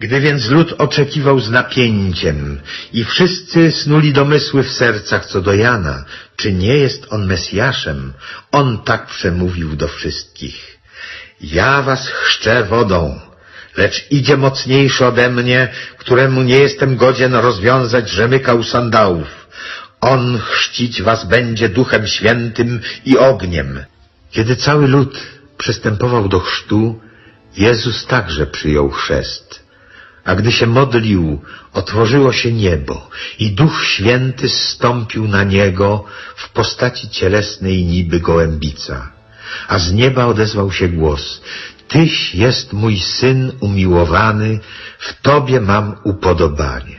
Gdy więc lud oczekiwał z napięciem i wszyscy snuli domysły w sercach co do Jana, czy nie jest on Mesjaszem, on tak przemówił do wszystkich. Ja was chrzczę wodą, lecz idzie mocniejszy ode mnie, któremu nie jestem godzien rozwiązać rzemykał sandałów. On chrzcić was będzie duchem świętym i ogniem. Kiedy cały lud przystępował do chrztu, Jezus także przyjął chrzest. A gdy się modlił, otworzyło się niebo i Duch Święty zstąpił na niego w postaci cielesnej niby gołębica. A z nieba odezwał się głos, Tyś jest mój Syn umiłowany, w Tobie mam upodobanie.